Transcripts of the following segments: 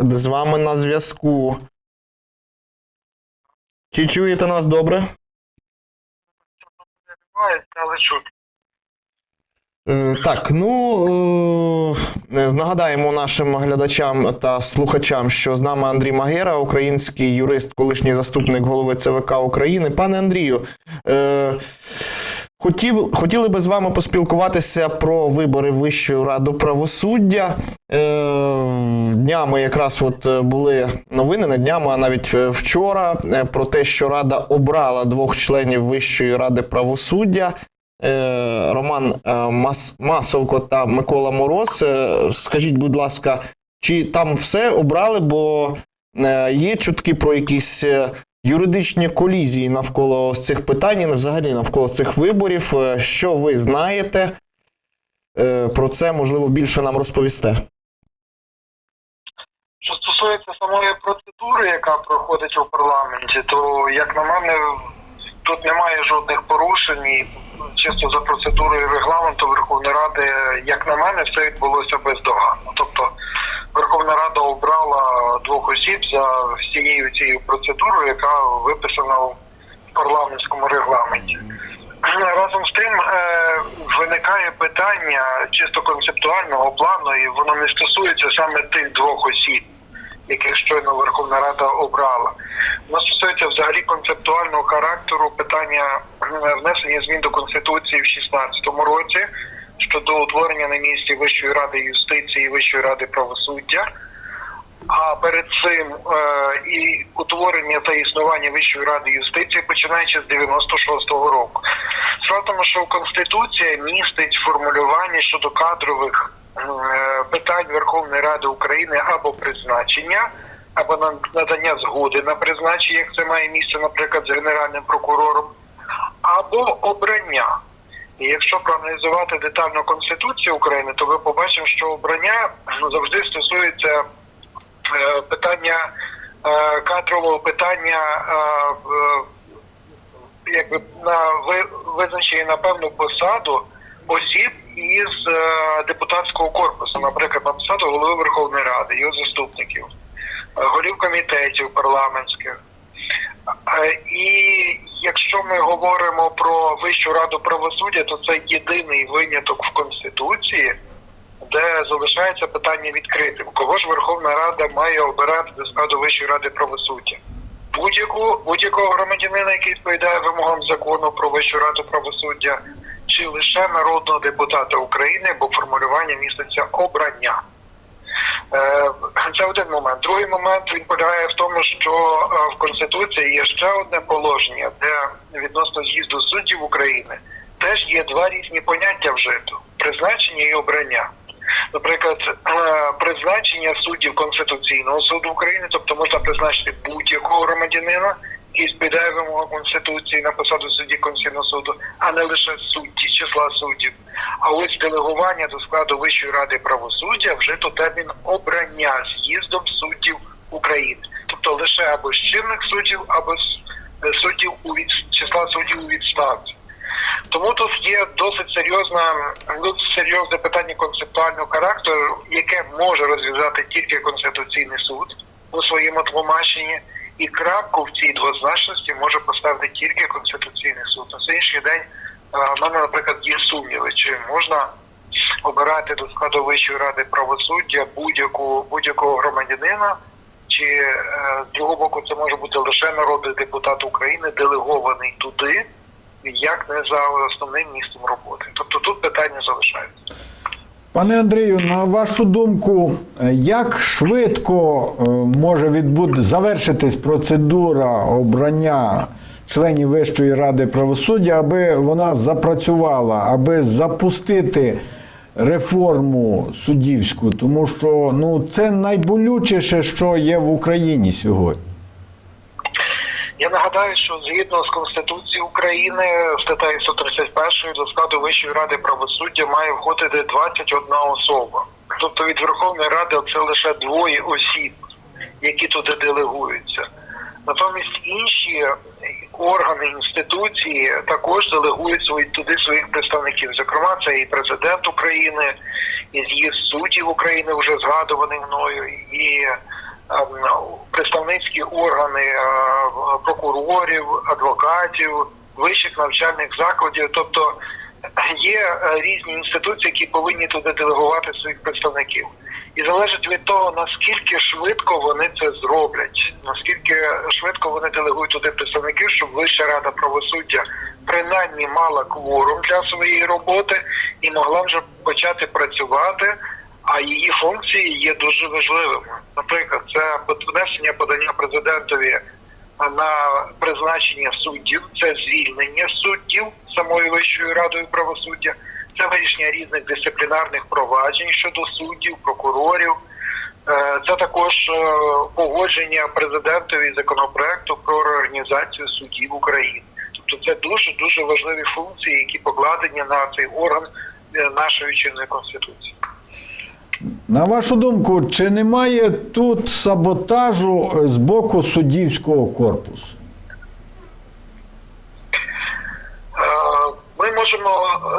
з вами на зв'язку. Чи чуєте нас добре? Е, Так, ну е, нагадаємо нашим глядачам та слухачам, що з нами Андрій Магера, український юрист, колишній заступник голови ЦВК України. Пане Андрію, е, хотів, хотіли би з вами поспілкуватися про вибори в Вищу раду правосуддя. Днями якраз от е, були новини, не днями, а навіть е, вчора, е, про те, що Рада обрала двох членів Вищої ради правосуддя. Роман Мас, Масолко та Микола Мороз. Скажіть, будь ласка, чи там все обрали? Бо є чутки про якісь юридичні колізії навколо цих питань, і взагалі навколо цих виборів. Що ви знаєте? Про це можливо більше нам розповісте. Стосується самої процедури, яка проходить у парламенті, то як на мене тут немає жодних порушень. І чисто за процедурою регламенту Верховної Ради, як на мене, все відбулося бездоганно. Тобто Верховна Рада обрала двох осіб за всією цією процедурою, яка виписана в парламентському регламенті. Разом з тим е, виникає питання чисто концептуального плану, і воно не стосується саме тих двох осіб, яких щойно Верховна Рада обрала. Воно стосується взагалі концептуального характеру питання е, внесення змін до конституції в 2016 році щодо утворення на місці Вищої ради юстиції і Вищої ради правосуддя. А перед цим е, і утворення та існування Вищої ради юстиції починаючи з 96-го року. Справа тому, що Конституція містить формулювання щодо кадрових е, Верховної Ради України або призначення, або на- надання згоди на призначення, як це має місце, наприклад, з генеральним прокурором, або обрання. І якщо проаналізувати детально Конституцію України, то ви побачимо, що обрання ну, завжди стосується е, питання е, кадрового питання е, е, якби на визначення на певну посаду осіб із е, депутатського корпусу, наприклад, на посаду голови Верховної Ради, його заступників, е, голів комітетів парламентських. Е, І якщо ми говоримо про Вищу раду правосуддя, то це єдиний виняток в Конституції, де залишається питання відкритим. Кого ж Верховна Рада має обирати до складу Вищої ради правосуддя? Будь-яку будь-якого громадянина, який відповідає вимогам закону про Вищу раду правосуддя, чи лише народного депутата України, бо формулювання міститься обрання. Е, Це один момент. Другий момент він полягає в тому, що е, в Конституції є ще одне положення, де відносно з'їзду суддів України теж є два різні поняття вжито: призначення і обрання. Наприклад, е, призначення суддів Конституційного суду України, тобто можна призначити будь-якого громадянина, який відповідає Конституції на посаду судді Конституційного суду, а не лише судді, числа суддів. А ось делегування до складу Вищої ради правосуддя вжито термін обрання з'їздом суддів України, тобто лише або з чинних суддів, або е, суддів у від... числа суддів у відставці. Тому тут є досить серйозна, досить серйозне питання концептуального характеру, яке може розв'язати тільки Конституційний суд у своєму тлумаченні, і крапку в цій двозначності може поставити тільки Конституційний суд. На сьогоднішній день е, в мене, наприклад, є сумніви, чи можна обирати до складу Вищої ради правосуддя будь-яку будь-якого громадянина, чи е, з другого боку це може бути лише народний депутат України, делегований туди як не за основним місцем роботи. Тобто тут питання залишається. Пане Андрію, на вашу думку, як швидко е, може відбути завершитись процедура обрання членів Вищої ради правосуддя, аби вона запрацювала, аби запустити реформу суддівську? Тому що ну це найболючіше, що є в Україні сьогодні. Я нагадаю, що згідно з Конституцією України статтею 131 до складу Вищої ради правосуддя має входити 21 особа. Тобто від Верховної Ради це лише двоє осіб, які туди делегуються. Натомість інші органи інституції також делегують свої туди своїх представників. Зокрема, це і президент України, і з'їзд суддів України, вже згадуваний мною, і представницькі органи е, прокурорів, адвокатів, вищих навчальних закладів. Тобто є е, різні інституції, які повинні туди делегувати своїх представників. І залежить від того, наскільки швидко вони це зроблять, наскільки швидко вони делегують туди представників, щоб Вища рада правосуддя принаймні мала кворум для своєї роботи і могла вже почати працювати. А її функції є дуже важливими. Наприклад, це внесення подання президентові на призначення суддів, це звільнення суддів самою Вищою радою правосуддя, це вирішення різних дисциплінарних проваджень щодо суддів, прокурорів. Е, Це також е, погодження президентові законопроекту про реорганізацію судів України. Тобто це дуже дуже важливі функції, які покладені на цей орган е, нашої чинної конституції. На вашу думку, чи немає тут саботажу з боку суддівського корпусу? Е, Ми можемо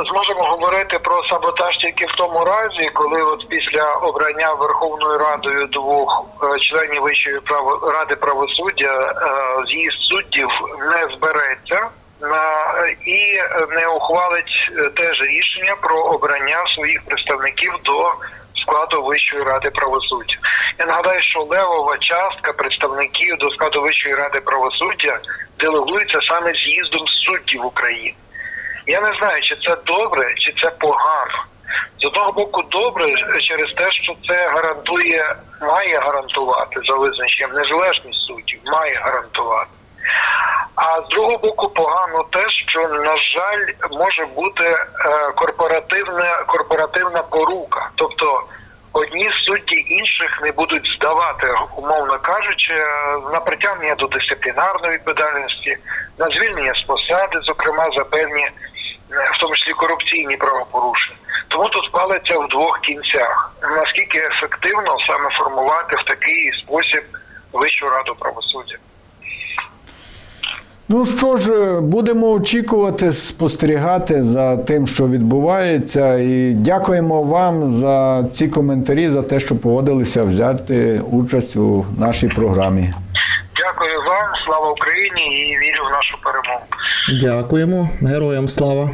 зможемо говорити про саботаж тільки в тому разі, коли от після обрання Верховною Радою двох е, членів Вищої ради правосуддя е, з'їзд суддів не збереться і не ухвалить теж рішення про обрання своїх представників до складу Вищої ради правосуддя. Я нагадаю, що левова частка представників до складу Вищої ради правосуддя делегується саме з'їздом суддів України. Я не знаю, чи це добре, чи це погано. З одного боку, добре через те, що це гарантує, має гарантувати за визначенням незалежність суддів, має гарантувати. З другого боку, погано те, що на жаль може бути е, корпоративна корпоративна порука. Тобто одні судді інших не будуть здавати, умовно кажучи, е, на притягнення до дисциплінарної відповідальності, на звільнення з посади, зокрема за певні, е, в тому числі корупційні правопорушення. Тому тут палиться в двох кінцях. Наскільки ефективно саме формувати в такий спосіб Вищу раду правосуддя? Ну що ж, будемо очікувати, спостерігати за тим, що відбувається, і дякуємо вам за ці коментарі, за те, що погодилися взяти участь у нашій програмі. Дякую вам, слава Україні і вірю в нашу перемогу. Дякуємо, героям слава.